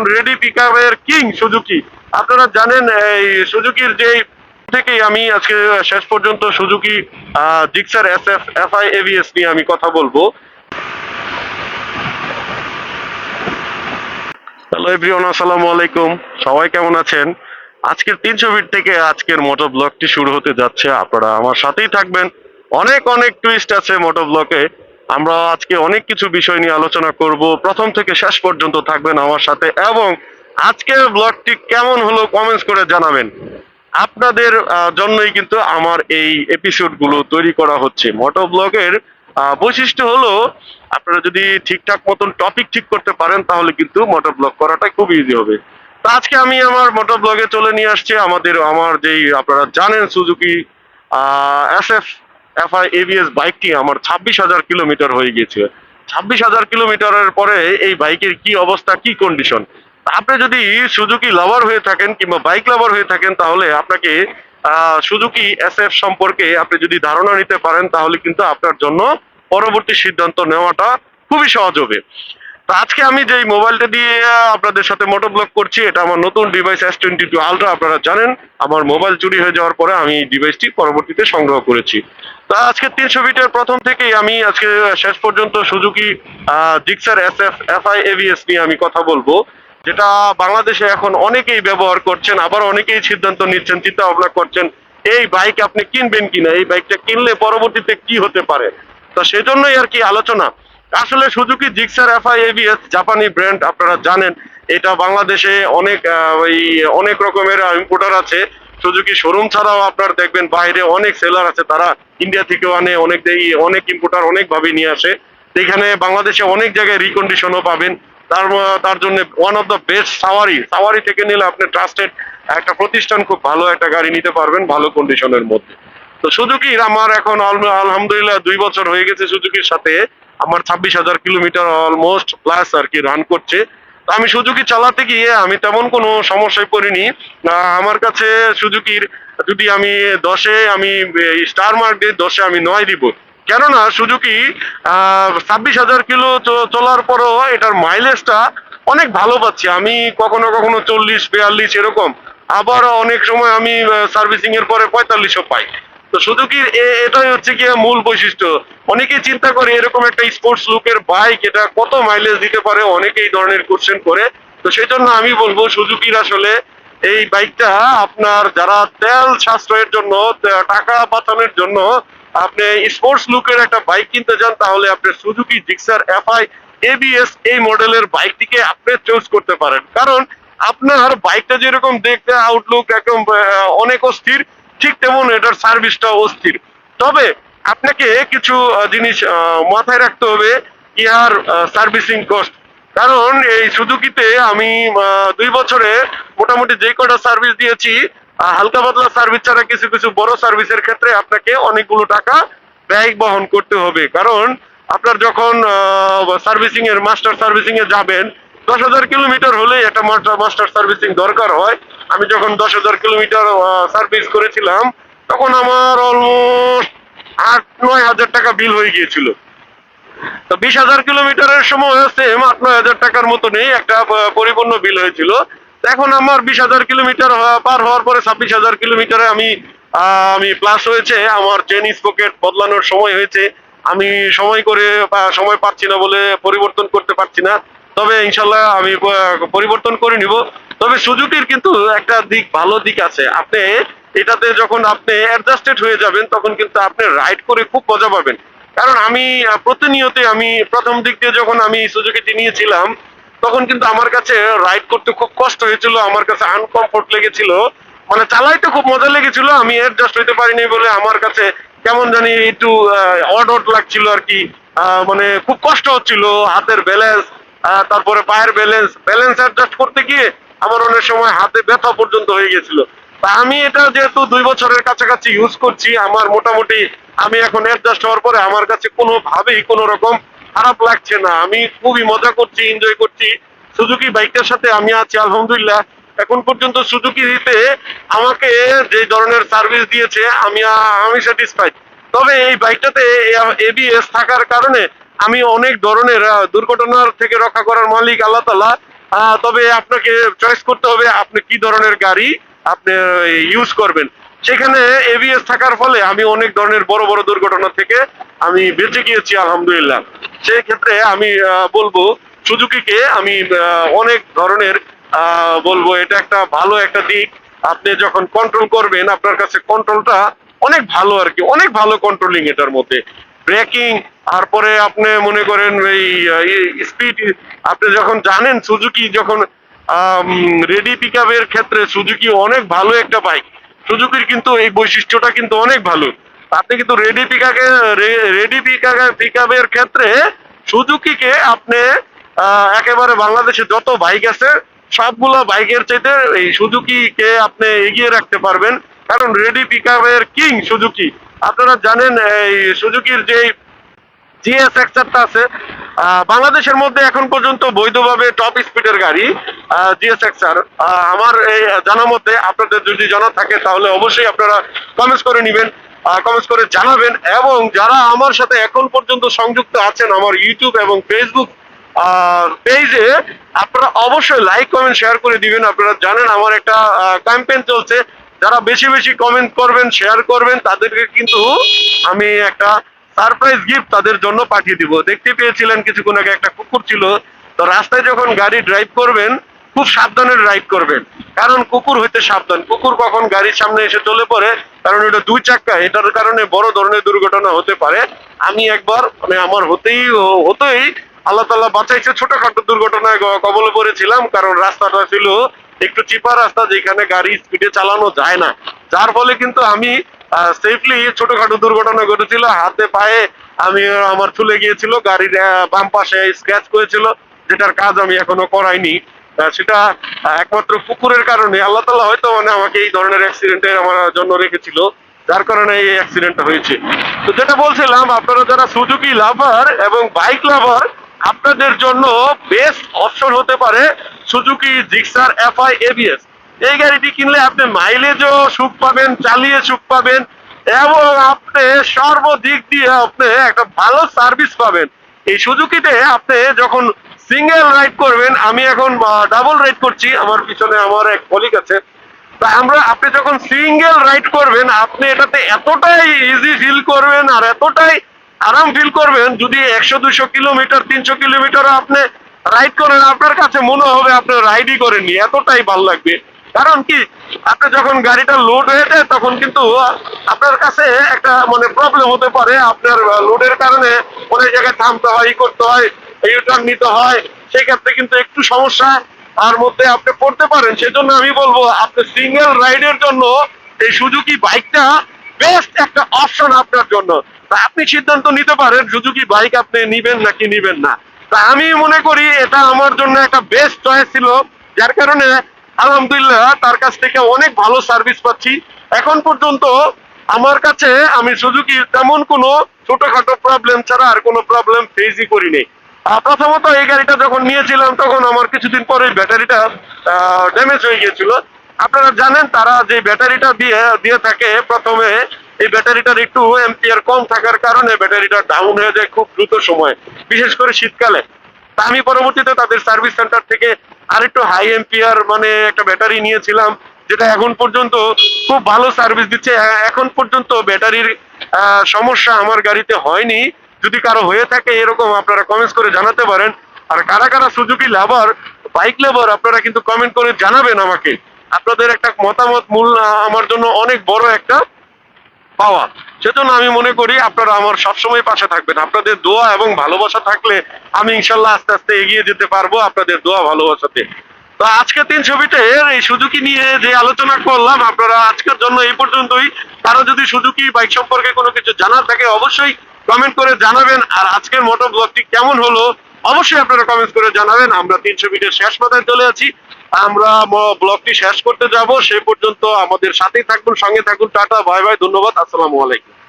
এখন ready পিকআপের king Suzuki. আপনারা জানেন, এই সুজুকির যে থেকেই আমি আজকে শেষ পর্যন্ত Suzuki Gixxer S F F I ABS নিয়ে আমি কথা বলব। হ্যালো এভরিওয়ান, আসসালামু আলাইকুম। সবাই কেমন আছেন? আজকের তিনশো ফিট থেকে আজকের মোটর ব্লগটি শুরু হতে যাচ্ছে। আপনারা আমার সাথেই থাকবেন। অনেক অনেক টুইস্ট আছে মোটর ব্লকে। আমরা আজকে অনেক কিছু বিষয় নিয়ে আলোচনা করব। প্রথম থেকে শেষ পর্যন্ত থাকবেন আমার সাথে এবং আজকের ব্লগটি কেমন হলো কমেন্টস করে জানাবেন। আপনাদের জন্যই কিন্তু আমার এই এপিসোডগুলো তৈরি করা হচ্ছে। মোটর ব্লগের বৈশিষ্ট্য হলো, আপনারা যদি ঠিকঠাক মতন টপিক ঠিক করতে পারেন, তাহলে কিন্তু মোটর ব্লগ করাটা খুব ইজি হবে। তো আজকে আমি আমার মোটর ব্লগে চলে নিয়ে আসছি। আমাদের, আমার যেই, আপনারা জানেন Suzuki S F F I ABS বাইকটি আমার ছাব্বিশ হাজার কিলোমিটার হয়ে গিয়েছে। ছাব্বিশ হাজার কিলোমিটারের পরে এই বাইকের কি অবস্থা, কি কন্ডিশন আপনি যদি সুজুকি লাভার হয়ে থাকেন কিংবা বাইক লাভার হয়ে থাকেন, তাহলে আপনাকে সুজুকি এস এফ সম্পর্কে আপনি যদি ধারণা নিতে পারেন, তাহলে কিন্তু আপনার জন্য পরবর্তী সিদ্ধান্ত নেওয়াটা খুবই সহজ হবে। আজকে আমি যেই মোবাইলটা দিয়ে আপনাদের সাথে মোটর ব্লগ করছি, এটা আমার নতুন device S twenty two ultra আপনারা জানেন, আমার মোবাইল চুরি হয়ে যাওয়ার পরে আমি ডিভাইসটি পরবর্তীতে সংগ্রহ করেছি। তো আজকে তিনশো ফিটের প্রথম থেকেই আমি আজকে শেষ পর্যন্ত Suzuki Gixxer S F F I ABS নিয়ে আমি কথা বলব, যেটা বাংলাদেশে এখন অনেকেই ব্যবহার করছেন, আবার অনেকেই সিদ্ধান্ত নিচ্ছেন, চিন্তা ভাবনা করছেন, এই বাইক আপনি কিনবেন কিনা? এই বাইকটা কিনলে পরবর্তীতে কি হতে পারে? তো সেজন্যই আর কি আলোচনা। আসলে সুজুকি, জিক্সার, এফআই, এবিএস, জাপানি ব্র্যান্ড, আপনারা জানেন, এটা বাংলাদেশে অনেক ওই অনেক রকমের ইম্পোর্টার আছে। সুজুকি শোরুম ছাড়াও আপনার দেখবেন, বাইরে অনেক সেলার আছে, তারা ইন্ডিয়া থেকেও আনে, অনেক অনেক ইম্পোর্টার অনেকভাবে নিয়ে আসে। এখানে বাংলাদেশে অনেক জায়গায় রিকন্ডিশনও পাবেন। তার তার জন্য ওয়ান অফ দ্য বেস্ট সাওয়ারি সাওয়ারি থেকে নিলে আপনি ট্রাস্টেড একটা প্রতিষ্ঠান খুব ভালো একটা গাড়ি নিতে পারবেন, ভালো কন্ডিশনের মধ্যে। তো সুজুকির আমার এখন আলহামদুলিল্লাহ দুই বছর হয়ে গেছে সুজুকির সাথে। আমার ছাব্বিশ হাজার কিলোমিটার অলমোস্ট প্লাস আর কি রান করছে। আমি সুজুকি চালাতে গিয়ে আমি তেমন কোনো সমস্যায় পড়িনি। আমার কাছে সুজুকির যদি আমি দশে আমি স্টার মার্ক দিই দশে আমি নয় দিব। কেননা সুজুকি ছাব্বিশ হাজার কিলো চলার পরও এটার মাইলেজটা অনেক ভালো পাচ্ছি। আমি কখনো কখনো চল্লিশ, বিয়াল্লিশ এরকম। আবার অনেক সময় আমি সার্ভিসিং এর পরে পঁয়তাল্লিশও পাই। তো সুজুকির এটাই হচ্ছে কি মূল বৈশিষ্ট্য? অনেকেই চিন্তা করে এরকম একটা স্পোর্টস লুকের বাইক এটা কত মাইলেজ দিতে পারে? অনেকেই এই ধরনের কোশ্চেন করে। তো সেই জন্য আমি বলব সুজুকির আসলে এই বাইকটা আপনার যারা তেল সাশ্রয়ের জন্য টাকা বাঁচানোর জন্য আপনি স্পোর্টস লুকের একটা বাইক কিনতে চান, তাহলে আপনি সুজুকি, জিক্সার, এফআই এবিএস এই মডেলের বাইকটিকে আপনি চুজ করতে পারেন। কারণ আপনার বাইকটা যেরকম দেখতে আউটলুক একদম অনেক অস্থির। ঠিক তেমন এটার সার্ভিসটা অস্থির। তবে আপনাকে কিছু জিনিস মাথায় রাখতে হবে, ইহার সার্ভিসিং কস্ট কারণ এই সুজুকিতে আমি দুই বছরে মোটামুটি যে কটা সার্ভিস দিয়েছি হালকা পাতলা সার্ভিস ছাড়া কিছু কিছু বড় সার্ভিসের ক্ষেত্রে আপনাকে অনেকগুলো টাকা ব্যয় বহন করতে হবে। কারণ আপনার যখন সার্ভিসিং এর মাস্টার সার্ভিসিং এ যাবেন দশ হাজার কিলোমিটার হলে একটা মাস্টার সার্ভিসিং দরকার হয়। আমি যখন দশ হাজার কিলোমিটার সার্ভিস করেছিলাম, তখন আমার অলমোস্ট আট, নয় হাজার টাকা বিল হয়ে গিয়েছিল। তো বিশ হাজার কিলোমিটারের সময় সেম আট নয় হাজার টাকার মতো নেই একটা পরিপূর্ণ বিল হয়েছিল। এখন আমার বিশ হাজার কিলোমিটার পার হওয়ার পরে ছাব্বিশ হাজার কিলোমিটারে আমি আমি প্লাস হয়েছে। আমার চেন স্পকেট বদলানোর সময় হয়েছে। আমি সময় করে সময় পাচ্ছি না বলে পরিবর্তন করতে পারছি না। তবে ইনশাল্লাহ আমি পরিবর্তন করে নিব। তবে সুজুকির কিন্তু একটা দিক, ভালো দিক আছে। আপনি এটাতে যখন আপনি অ্যাডজাস্টেড হয়ে যাবেন, তখন কিন্তু আপনি রাইড করে খুব মজা পাবেন। কারণ আমি প্রতিনিয়ত আমি প্রথম দিক দিয়ে যখন আমি সুজুকিটি নিয়েছিলাম, তখন কিন্তু আমার কাছে রাইড করতে খুব কষ্ট হয়েছিল, আমার কাছে আনকমফোর্ট লেগেছিল। মানে চালাইতে খুব মজা লেগেছিল, আমি অ্যাডজাস্ট হইতে পারিনি বলে আমার কাছে কেমন জানি একটু অড অড লাগছিল আর কি। মানে খুব কষ্ট হচ্ছিল, হাতের ব্যালেন্স তারপরে পায়ের ব্যালেন্স ব্যালেন্স অ্যাডজাস্ট করতে গিয়ে আমার অনেক সময় হাতে ব্যথা পর্যন্ত হয়ে গেছিল। তা আমি এটা যেহেতু দুই বছরের কাছাকাছি ইউজ করছি, আমার মোটামুটি আমি এখন অ্যাডজাস্ট হওয়ার পরে আমার কাছে কোনোভাবেই কোনো রকম খারাপ লাগছে না। আমি খুবই মজা করছি এনজয় করছি। সুজুকি বাইকটার সাথে আমি আছি, আলহামদুলিল্লাহ। এখন পর্যন্ত সুজুকি দিতে আমাকে যে ধরনের সার্ভিস দিয়েছে, আমি আমি স্যাটিসফাইড তবে এই বাইকটাতে এবিএস থাকার কারণে আমি অনেক ধরনের দুর্ঘটনার থেকে রক্ষা করার মালিক আল্লাহ তালা তবে আপনাকে চয়েস করতে হবে আপনি কি ধরনের গাড়ি আপনি ইউজ করবেন। সেখানে এবিএস থাকার ফলে আমি অনেক ধরনের বড় বড় দুর্ঘটনা থেকে আমি বেঁচে গিয়েছি, আলহামদুলিল্লাহ। সেই ক্ষেত্রে আমি বলব সুজুকিকে আমি অনেক ধরনের বলব এটা একটা ভালো একটা দিক। আপনি যখন কন্ট্রোল করবেন, আপনার কাছে কন্ট্রোলটা অনেক ভালো আর কি, অনেক ভালো কন্ট্রোলিং এটার মধ্যে। ব্রেকিং, তারপরে আপনি মনে করেন এই স্পিড আপনি যখন জানেন সুজুকি যখন রেডি পিক ক্ষেত্রে সুজুকি অনেক ভালো একটা বাইক সুজুকির কিন্তু এই বৈশিষ্ট্যটা কিন্তু অনেক ভালো। আপনি কিন্তু রেডি পিকাকে রেডি পিক পিকআপের ক্ষেত্রে সুজুকিকে আপনি একেবারে বাংলাদেশে যত বাইক আছে, সবগুলো বাইকের চাইতে এই সুজুকিকে আপনি এগিয়ে রাখতে পারবেন। কারণ রেডি পিকআপের কিং সুজুকি। আপনারা জানেন, এই সুজুকির যে জিএস এক্সারটা আছে বাংলাদেশের মধ্যে এখন পর্যন্ত বৈধভাবে টপ স্পিডের গাড়ি জিএস এক্সার আমার এই জানা মতে আপনাদের যদি জানা থাকে, তাহলে অবশ্যই আপনারা কমেন্টস করে নেবেন কমেন্টস করে জানাবেন, এবং যারা আমার সাথে এখন পর্যন্ত সংযুক্ত আছেন, আমার ইউটিউব এবং ফেসবুক পেজে আপনারা অবশ্যই লাইক কমেন্ট শেয়ার করে দিবেন। আপনারা জানেন, আমার একটা ক্যাম্পেইন চলছে যারা বেশি বেশি কমেন্ট করবেন শেয়ার করবেন, তাদেরকে কিন্তু আমি একটা সারপ্রাইজ গিফট তাদের জন্য পাঠিয়ে দিব। দেখতে পেয়েছিলেন কিছুক্ষণ আগে একটা কুকুর ছিল। তো রাস্তায় যখন গাড়ি ড্রাইভ করবেন, খুব সাবধানে ড্রাইভ করবেন। কারণ কুকুর হইতে সাবধান। কুকুর কখন গাড়ির সামনে এসে চলে পড়ে, কারণ এটা দুই চাক্কা, এটার কারণে বড় ধরনের দুর্ঘটনা হতে পারে। আমি একবার মানে আমার হতেই হতেই আল্লাহ তাল্লাহ বাঁচাইছে ছোটখাটো দুর্ঘটনায় কবলে পড়েছিলাম, কারণ রাস্তাটা ছিল একটু চিপা রাস্তা যেখানে গাড়ি স্পিডে চালানো যায় না। যার ফলে কিন্তু আমি সেফলি ছোটখাটো দুর্ঘটনা ঘটেছিল, হাতে পায়ে আমি আমার চলে গিয়েছিল, গাড়ির বাম পাশে স্ক্র্যাচ করেছিল, যেটার কাজ আমি এখনও করাইনি। সেটা একমাত্র কুকুরের কারণে। আল্লাহ তালা হয়তো মানে আমাকে এই ধরনের অ্যাক্সিডেন্টের আমার জন্য রেখেছিল, যার কারণে এই অ্যাক্সিডেন্টটা হয়েছে। তো যেটা বলছিলাম, আপনারা যারা সুজুকি লাভার এবং বাইক লাভার আপনাদের জন্য বেস্ট অপশন হতে পারে সুজুকি, জিক্সার, এফআই, এবিএস। এই গাড়িটি কিনলে আপনি মাইলেজও সুখ পাবেন, চালিয়ে সুখ পাবেন, এবং আপনি সর্বদিক দিয়ে আপনি একটা ভালো সার্ভিস পাবেন। এই সুজুকিতে আপনি যখন সিঙ্গেল রাইড করবেন, আমি এখন ডাবল রাইড করছি, আমার পিছনে আমার এক কলিগ আছে। তা আমরা, আপনি যখন সিঙ্গেল রাইড করবেন, আপনি এটাতে এতটাই ইজি ফিল করবেন আর এতটাই আরাম ফিল করবেন, যদি একশো, দুশো কিলোমিটার, তিনশো কিলোমিটার আপনি রাইড করেন, আপনার কাছে মনে হবে আপনি রাইডই করেননি, এতটাই ভালো লাগবে। কারণ কি, আপনি যখন গাড়িটা লোড হয়ে যায়, তখন কিন্তু আপনার কাছে একটা মানে প্রবলেম হতে পারে। আপনার লোডের কারণে অনেক জায়গায় থামতে হয়, ই করতে হয় ইউটার্ন নিতে হয়। সেই ক্ষেত্রে কিন্তু একটু সমস্যা তার মধ্যে আপনি পড়তে পারেন। সেজন্য আমি বলব, আপনি সিঙ্গেল রাইডের জন্য এই সুজুকি বাইকটা বেস্ট একটা অপশন আপনার জন্য। তা আপনি সিদ্ধান্ত নিতে পারেন সুজুকি বাইক আপনি নিবেন নাকি নিবেন না। তা আমি মনে করি এটা আমার জন্য একটা বেস্ট চয়েস ছিল, যার কারণে আলহামদুলিল্লাহ তার কাছ থেকে অনেক ভালো সার্ভিস পাচ্ছি। এখন পর্যন্ত আমার কাছে আমি সুজুকি তেমন কোনো ছোটখাটো প্রবলেম ছাড়া আর কোনো প্রবলেম ফেসই করিনি। প্রথমত এই গাড়িটা যখন নিয়েছিলাম, তখন আমার কিছুদিন পরে ব্যাটারিটা ড্যামেজ হয়ে গিয়েছিল। আপনারা জানেন তারা যে ব্যাটারিটা দিয়ে দিয়ে থাকে প্রথমে এই ব্যাটারিটার একটু এম্পিয়ার কম থাকার কারণে ব্যাটারিটা ডাউন হয়ে যায় খুব দ্রুত সময়, বিশেষ করে শীতকালে। তা আমি পরবর্তীতে তাদের সার্ভিস সেন্টার থেকে আরেকটু হাই এম্পিয়ার মানে একটা ব্যাটারি নিয়েছিলাম, যেটা এখন পর্যন্ত খুব ভালো সার্ভিস দিচ্ছে। এখন পর্যন্ত ব্যাটারির সমস্যা আমার গাড়িতে হয়নি। যদি কারও হয়ে থাকে এরকম, আপনারা কমেন্টস করে জানাতে পারেন। আর কারা কারা সুজুকি লাভার বাইক লাভার আপনারা কিন্তু কমেন্ট করে জানাবেন আমাকে। আপনাদের একটা মতামত মূল আমার জন্য অনেক বড় একটা পাওয়া। সেজন্য আমি মনে করি আপনারা আমার সবসময় পাশে থাকবেন। আপনাদের দোয়া এবং ভালোবাসা থাকলে আমি ইনশাল্লাহ আস্তে আস্তে এগিয়ে যেতে পারব আপনাদের দোয়া ভালোবাসাতে। তো আজকে তিন ছবিতে এই সুজুকি নিয়ে যে আলোচনা করলাম, আপনারা আজকের জন্য এই পর্যন্তই। কারও যদি সুজুকি বাইক সম্পর্কে কোনো কিছু জানার থাকে অবশ্যই কমেন্ট করে জানাবেন। আর আজকের মোটর ব্লগটি কেমন হলো, অবশ্যই আপনারা কমেন্ট করে জানাবেন। আমরা তিনশো মিনিটের শেষ পাতায় চলে আছি। আমরা ব্লগটি শেষ করতে যাব। সে পর্যন্ত আমাদের সাথেই থাকুন, সঙ্গে থাকুন, টাটা, বাই বাই, ধন্যবাদ, আসসালামু আলাইকুম।